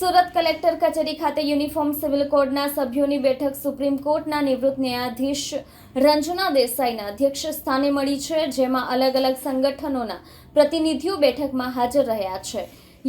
Surat collector કચેરી ખાતે uniform civil કોડના સભ્યોની બેઠક સુપ્રીમ કોર્ટના નિવૃત્ત ન્યાયાધીશ રંજના દેસાઈના અધ્યક્ષ સ્થાને મળી છે, જેમાં અલગ અલગ સંગઠનોના પ્રતિનિધિઓ બેઠકમાં હાજર રહ્યા છે.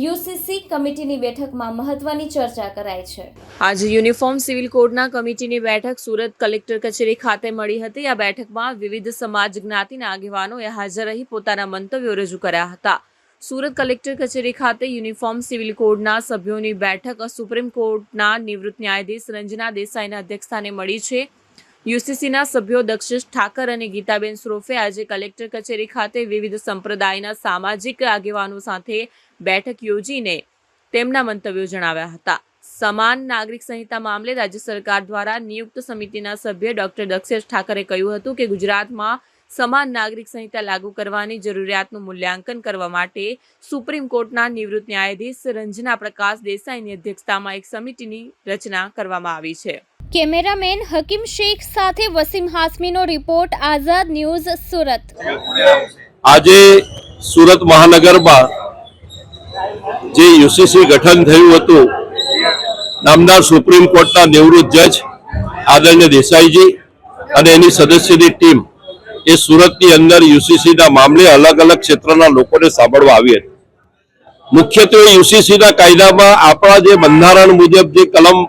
યુસીસી કમિટીની બેઠકમાં મહત્વની ચર્ચા કરાઈ છે. આજે યુનિફોર્મ સિવિલ કોડના કમિટીની બેઠક સુરત કલેક્ટર કચેરી ખાતે મળી હતી. આ બેઠકમાં વિવિધ સમાજ જ્ઞાતિના આગેવાનોએ હાજર રહી પોતાના મંતવ્યો રજૂ કર્યા હતા. સુરત કલેક્ટર કચેરી ખાતે યુનિફોર્મ સિવિલ કોડના સભ્યોની બેઠક સુપ્રીમ કોર્ટના નિવૃત્ત ન્યાયાધીશ રંજના દેસાઈના અધ્યક્ષસ્થાને મળી છે. યુસીસીના સભ્યો દક્ષિશ ઠાકર અને ગીતાબેન શ્રોફે આજે કલેક્ટર કચેરી ખાતે વિવિધ સંપ્રદાયના સામાજિક આગેવાનો સાથે બેઠક યોજીને તેમના મંતવ્યો જણાવ્યા હતા. સમાન નાગરિક સંહિતા મામલે રાજ્ય સરકાર દ્વારા નિયુક્ત સમિતિના સભ્ય ડોક્ટર દક્ષેશ ઠાકરે કહ્યું હતું કે ગુજરાતમાં સમાન નાગરિક સંહિતા લાગુ કરવાની જરૂરિયાતનું મૂલ્યાંકન કરવા માટે સુપ્રીમ કોર્ટના નિવૃત્ત ન્યાયાધીશ રંજના પ્રકાશ દેસાઈની અધ્યક્ષતામાં એક સમિતિની રચના કરવામાં આવી છે. કેમેરામેન હકીમ શેખ સાથે વસીમ હાસમીનો રિપોર્ટ આઝાદ ન્યૂઝ સુરત. આજે સુરત મહાનગરમાં જે યુસીસી ગઠન થયું હતું નામદાર સુપ્રીમ કોર્ટના નિવૃત્ત જજ આદરણીય દેસાઈજી અને એની સદસ્યની ટીમ એ સુરતની અંદર યુસીસીના મામલે અલગ અલગ ક્ષેત્રના લોકોને સાંભળવા આવી હતી. મુખ્યત્વે યુસીસીના કાયદામાં આપણા જે બંધારણ મુજબ જે કલમ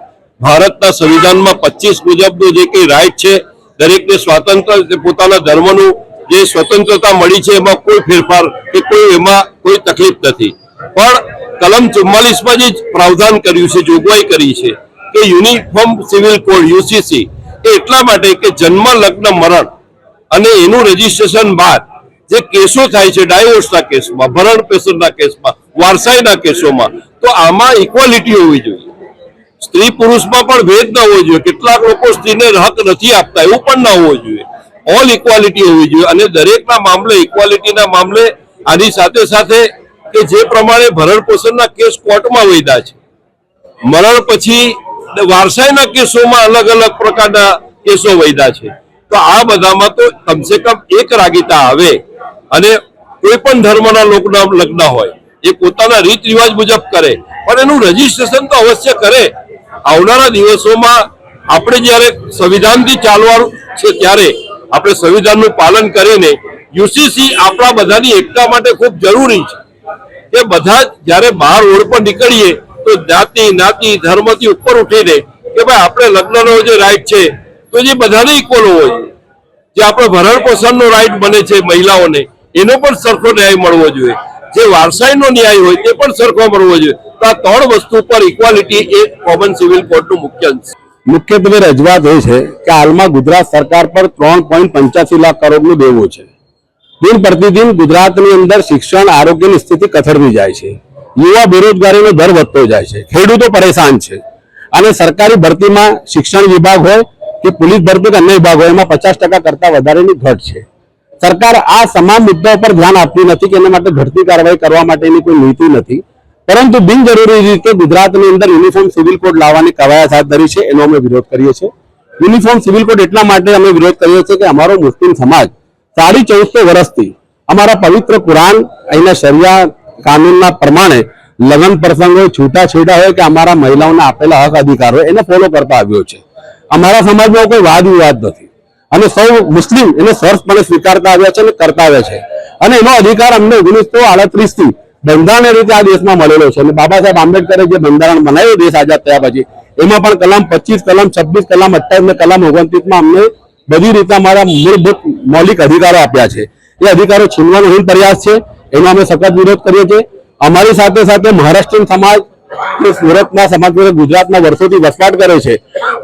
ભારતના સંવિધાનમાં પચીસ મુજબનું જે કંઈ રાઈટ છે, દરેકને સ્વાતંત્ર પોતાના ધર્મનું જે સ્વતંત્રતા મળી છે, એમાં કોઈ ફેરફાર કે કોઈ એમાં કોઈ તકલીફ નથી. પણ કલમ ચુમ્માલીસમાં જે પ્રાવધાન કર્યું છે, જોગવાઈ કરી છે કે યુનિફોર્મ સિવિલ કોડ, યુસીસી, એ એટલા માટે કે જન્મ, લગ્ન, મરણ અને એનું રજીસ્ટ્રેશન બાદ જે કેસો થાય છે ડાયવોર્સના કેસમાં, ભરણ પેશનના કેસમાં વારસાઈના કેસોમાં, તો આમાં ઇક્વાલિટી હોવી જોઈએ. સ્ત્રી પુરુષમાં પણ ભેદ ન હોવો જોઈએ. કેટલાક લોકો સ્ત્રીને હક નથી આપતા, એવું પણ ન હોવું જોઈએ. ઓલ ઇક્વાલિટી હોવી જોઈએ અને દરેકના મામલે ઇક્વાલિટીના મામલે આની સાથે સાથે કે જે પ્રમાણે ભરણ પોષણના કેસ કોર્ટમાં વૈધા છે. મરણ પછી વારસાઈના કેસોમાં અલગ અલગ પ્રકારના કેસો વૈધા છે. તો આ બધામાં તો કમસે કમ એક રાગીતા આવે અને કોઈ પણ ધર્મના લોકોના લગ્ન હોય, એ પોતાના રીત રિવાજ મુજબ કરે, પણ એનું રજીસ્ટ્રેશન તો અવશ્ય કરે. આવનારા દિવસોમાં આપણે જ્યારે સંવિધાનથી ચાલવાનું છે ત્યારે આપણે સંવિધાનનું પાલન કરીને યુસીસી આપણા બધાની એકતા માટે ખૂબ જરૂરી છે. એ બધા જ્યારે બહાર રોડ પર નીકળીએ તો જાતિ, નાતિ, ધર્મથી ઉપર ઉઠીને કે ભાઈ આપણે લગ્નનો જે રાઈટ છે તો જે બધાને ઇક્વલ હોવો જોઈએ જે આપણે ભરણ પોષણનો રાઈટ બને છે મહિલાઓને, એનો પણ સરખો ન્યાય મળવો જોઈએ. જે વારસાઈનો ન્યાય હોય તે પણ સરખો મળવો જોઈએ. તો આ ત્રણ વસ્તુ પર ઇક્વાલિટી એ કોમન સિવિલ કોડનું મુખ્ય અંશ મુખ્યત્વે રજૂઆત એ છે કે હાલમાં ગુજરાત સરકાર પર ત્રણ પોઈન્ટ પંચ્યાસી લાખ કરોડનું દેવું છે. દિન પ્રતિદિન ગુજરાતની અંદર શિક્ષણ, આરોગ્યની સ્થિતિ કથળવી જાય છે. યુવા બેરોજગારીનો દર વધતો જાય છે. ખેડૂતો પરેશાન છે. અને સરકારી ભરતીમાં શિક્ષણ વિભાગ હોય કે પોલીસ ભરતી અન્ય વિભાગ એમાં પચાસ ટકા કરતા વધારેની ઘટ છે. સરકાર આ તમામ મુદ્દાઓ પર ધ્યાન આપતી નથી કે એના માટે ઘટતી કાર્યવાહી કરવા માટેની કોઈ નીતિ નથી. પરંતુ બિનજરૂરી રીતે ગુજરાતની અંદર યુનિફોર્મ સિવિલ કોડ લાવવાની કવાયત હાથ ધરી છે, એનો અમે વિરોધ કરીએ છીએ. યુનિફોર્મ સિવિલ કોડ એટલા માટે અમે વિરોધ કરીએ છીએ કે અમારો મુસ્લિમ સમાજ સાડી ચૌદસો વર્ષથી અમારા પવિત્ર કુરાન અહીંના શરિયા કાનૂનના પ્રમાણે લગ્ન પ્રસંગો, છૂટાછેડા હોય કે અમારા મહિલાઓને આપેલા હક અધિકાર હોય, એને ફોલો કરતા આવ્યો છે. અમારા સમાજમાં કોઈ વાદ વિવાદ નથી. અને સૌ મુસ્લિમ એને સર્વપણે સ્વીકારતા આવ્યા છે અને કરતા આવ્યા છે. અને એનો અધિકાર અમને ઓગણીસો આડત્રીસથી બંધારણ રીતે આ દેશમાં મળેલો છે. અને બાબા સાહેબ આંબેડકરે જે બંધારણ બનાવ્યું દેશ આઝાદ થયા પછી, એમાં પણ કલમ પચીસ, કલમ છવ્વીસ, કલમ અઠ્યાવીસ ને કલમ ઓગણત્રીસમાં અમને બધી રીતના અમારા મૂળભૂત મૌલિક અધિકારો આપ્યા છે. એ અધિકારો છીનવાનો હિન પ્રયાસ છે. એનો અમે સખત વિરોધ કરીએ છીએ. અમારી સાથે સાથે મહારાષ્ટ્રીયન સમાજ જે સુરતના સમાજ ગુજરાતમાં વર્ષોથી વસવાટ કરે છે.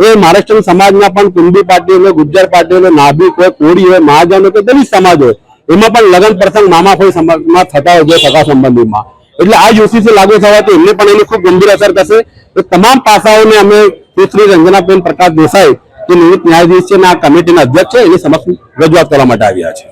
એ મહારાષ્ટ્ર સમાજના પણ કુંડી પાર્ટી હોય, ગુજ્જર પાર્ટી હોય, નાભિક હોય, કોળી હોય, મહાજન હોય દલિત સમાજ હોય, એમાં પણ લગ્ન પ્રસંગ મામાફોઈ સમાજમાં થતા હોય છે સગા સંબંધીમાં. એટલે આ યુસીસી લાગુ થવાથી એમને પણ એની ખૂબ ગંભીર અસર થશે. તો તમામ પાસાઓને અમે સુશ્રી રંજનાબેન પ્રકાશ દેસાઈ, જે નિવૃત્ત ન્યાયાધીશ છે અને આ કમિટીના અધ્યક્ષ છે, એની સમક્ષ રજૂઆત કરવા માટે આવ્યા છે